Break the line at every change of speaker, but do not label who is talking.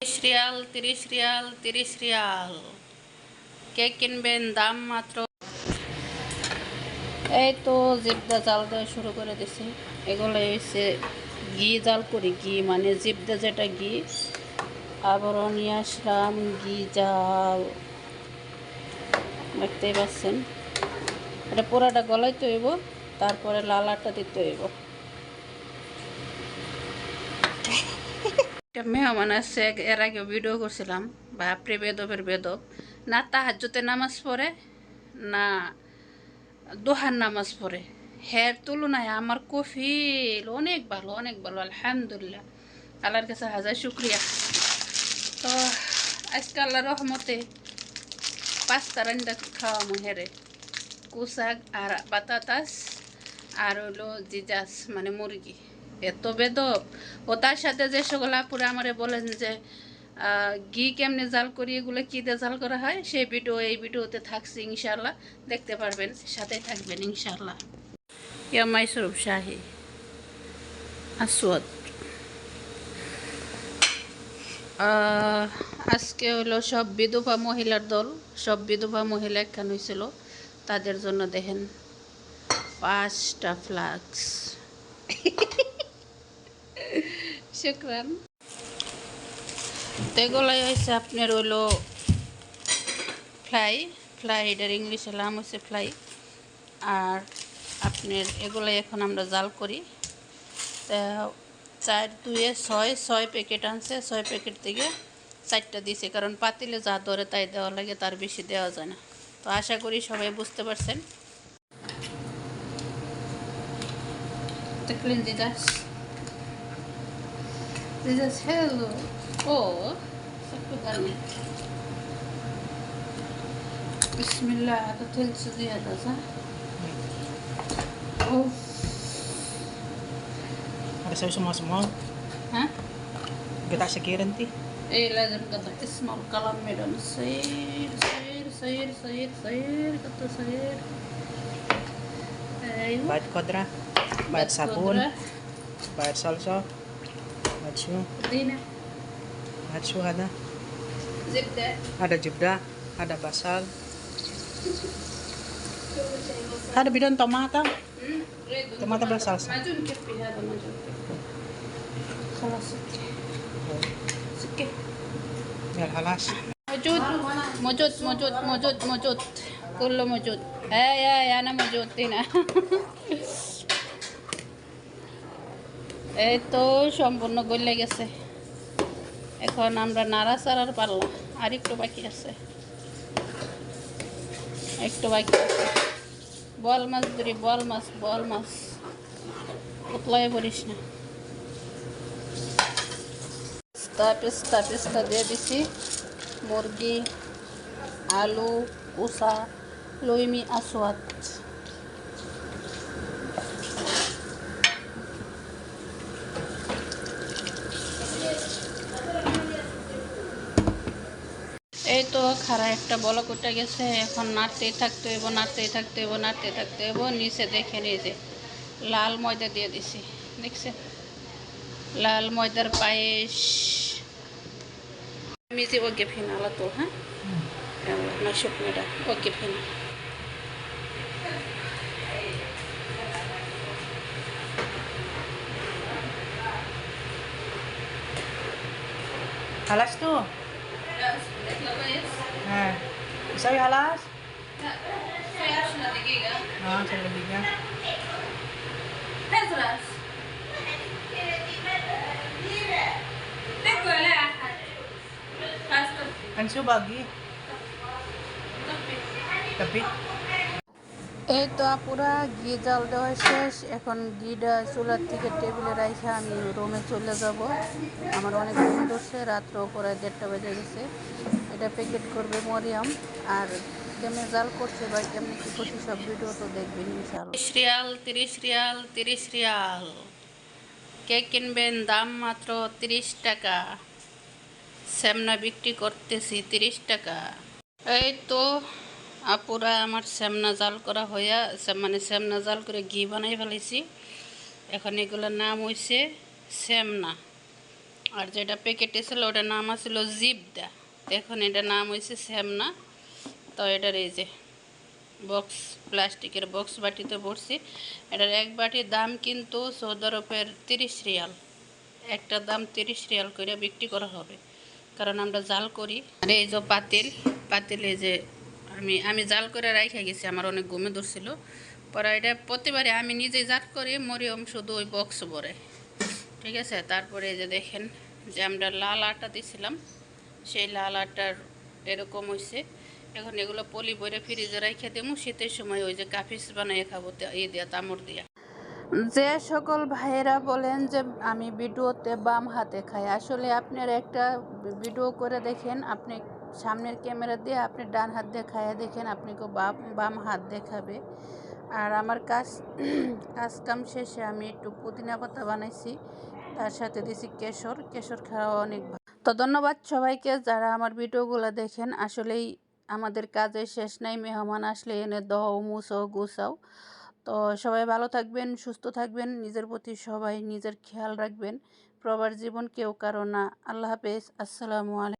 তিরিশ রিয়াল তিরিশ রিয়াল তিরিশ রিয়াল। কে কিনবেন, দাম মাত্র। এই তো জিবদা জাল দেওয়া শুরু করে দিছি। এগুলো হচ্ছে ঘি জাল করি, ঘি মানে জিবদা যেটা ঘি। আবারও নিয়ে ঘি জাল। দেখতেই পাচ্ছেন। এটা পুরাটা গলাইতে হইব, তারপরে লাল আটটা দিতে হইব। একটা মেহমান আসছে এর আগে ভিডিও করছিলাম, বাপরে বেদবের বেদব। না তাহাজ্জুতে নামাজ পড়ে, না দোহার নামাজ পড়ে। হের তুলনায় আমার কফিল অনেক ভালো অনেক ভালো, আলহামদুলিল্লাহ। আল্লাহর কাছে হাজার শুক্রিয়া। তো আজকে আল্লাহ রহমতে পাঁচটা রান্না খাওয়ামো হেরে। কুশাক আর বাতাতাস আর হলো জিজাস মানে মুরগি। এত বেদব। ও তার সাথে যে সকল আপুরে আমারে বলেন যে ঘি কেমনে জাল করি, এগুলো কী দিয়ে জাল করা হয়? সেই ভিডিও, এই ভিডিওতে থাকছে ইনশাল্লাহ দেখতে পারবেন সাথে থাকবেন ইনশাল্লাহ ইয়া মাইসুরুফ শাহি, আসওয়াদ। আজকে হলো সব বিধবা মহিলার দল, সব বিধবা মহিলা একখান হয়েছিল তাদের জন্য দেখেন, পাঁচটা ফ্লাক্স শুক্রান। তো এগুলাই হয়েছে আপনার হলো ফ্লাই ফ্লাই এটার ইংলিশে নাম হচ্ছে ফ্লাই আর আপনার এগুলাই এখন আমরা জাল করি। তা চার, দুয়ে ছয় ছয় প্যাকেট আনছে, ছয় প্যাকেট থেকে চারটা দিছে, কারণ পাতিলে যা ধরে তাই দেওয়া লাগে, তার বেশি দেওয়া যায় না। তো আশা করি সবাই বুঝতে পারছেন। দেখলেন দিদাস দিদাস This is hello. Oh, Bismillah, Bismillah. Ito til the others, huh? Oh.
ada saya semua semua.
Hah?
Kita kiran ti.
Eh, lazim kata. Eh, Ismal kalam medan. Sayir, sayir, sayir, sayir, sayir. kata sayir. Ayun.
Eh, bad kodra. Bad sabun, Bad salsa. Salsa.
Dina.
Bayad shu ada.
Zibda.
Ada jubda. Ada basal. Ada bidon tomata.
Hmm, redo.
Tomato بلا صلصة.
معجون كفي هذا معجون كفي. خلاص سكي سكي
Ya halas.
موجود موجود موجود موجود موجود كله موجود اي اي انا موجود هنا এই তো সম্পূর্ণ গলে গেছে। এখন আমরা নাড়াচাড়ার পারলাম আর একটু বাকি আছে। একটু বাকি আছে। বল মাছ ধরি, বল মাছ বল মাছ। উতলায় পড়িস না। পেস্তা পেস্তা পেস্তা দিয়ে দিছি। মুরগি, আলু, উষা, লইমি আসওয়াত এই তো খারা একটা বল কুটে গেছে, এখন নাড়তেই থাকতে হইব, নাড়তেই থাকতে হইব নাড়তে থাকতে হইব, নিচে দেখে নিয়ে যে লাল ময়দা দিয়ে দিছি দেখছে লাল ময়দার পায়েস। মিজি ওকে ফিন আলা
তো হ্যাঁ? না শুকনোটা ওকে ফিন। খালাস তো? Ah. ¿Sabes a las?
এই তো আপুরা ঘি জাল দেওয়া শেষ এখন ঘিটা চুলার থেকে টেবিলে রাখে আমি রুমে চলে যাব আমার অনেক মনে হচ্ছে রাত্র করে দেড়টা বেজে গেছে এটা প্যাকেট করবে মরিয়াম। আর কেমনে জাল করছে বা কেমনে কী করছে সব ভিডিও তো দেখবেন ইনশাআল্লাহ। তিরিশ রিয়াল তিরিশ রিয়াল তিরিশ রিয়াল। কে কিনবেন, দাম মাত্র তিরিশ টাকা। শ্যামনা বিক্রি করতেছি তিরিশ টাকা। এই তো আপুরা আমার শ্যামনা জাল করা হইয়া মানে শ্যামনা জাল করে ঘি বানাই ফেলেছি। এখন এগুলোর নাম হইছে শ্যামনা আর যেটা প্যাকেটে ছিল ওটার নাম আছিল জিবদা। এখন এটার নাম হয়েছে শ্যামনা। তো এটার এই যে বক্স প্লাস্টিকের বক্স বাটিতে ভরছি। এটার এক বাটির দাম কিন্তু সৌদি আরবের তিরিশ রিয়াল। একটা দাম তিরিশ রিয়াল করে বিক্রি করা হবে। কারণ আমরা জাল করি। আর এই যে পাতিল পাতিল এই যে আমি আমি জাল করে রাইখে গেছি, আমার অনেক ঘুমে ধরছিল। পরে এটা প্রতিবারে আমি নিজেই জাত করি, মরিয়ম শুধু ওই বক্স ভরে। ঠিক আছে? তারপরে এই যে দেখেন যে আমরা লাল আটা দিছিলাম। সেই লাল আটার এরকম হয়েছে এখন এগুলো পলি বইরে ফ্রিজে রাইখে দেবো শীতের সময় ওই যে কাফিস বানাই খাব এই দিয়া তামর দিয়া। যে সকল ভাইয়েরা বলেন যে আমি ভিডিওতে বাম হাতে খাই, আসলে আপনার একটা ভিডিও করে দেখেন, আপনি সামনের ক্যামেরা দিয়ে আপনি ডান হাত দিয়ে খাইয়ে দেখেন, আপনি কেউ বাম বাম হাত দেখাবে আর আমার কাজ কাজ কাম শেষে আমি একটু পুদিনা পাতা বানাইছি, তার সাথে দিছি কেশর কেশর খাওয়া অনেক তো ধন্যবাদ সবাইকে যারা আমার ভিডিওগুলো দেখেন। আসলেই আমাদের কাজের শেষ নাই, মেহমান আসলে এনে দহ মুসো গুছাও। তো সবাই ভালো থাকবেন, সুস্থ থাকবেন, নিজের প্রতি সবাই নিজের খেয়াল রাখবেন। প্রবার জীবন কেউ কারও না। আল্লাহ হাফেজ। আসসালামু আলাইকুম।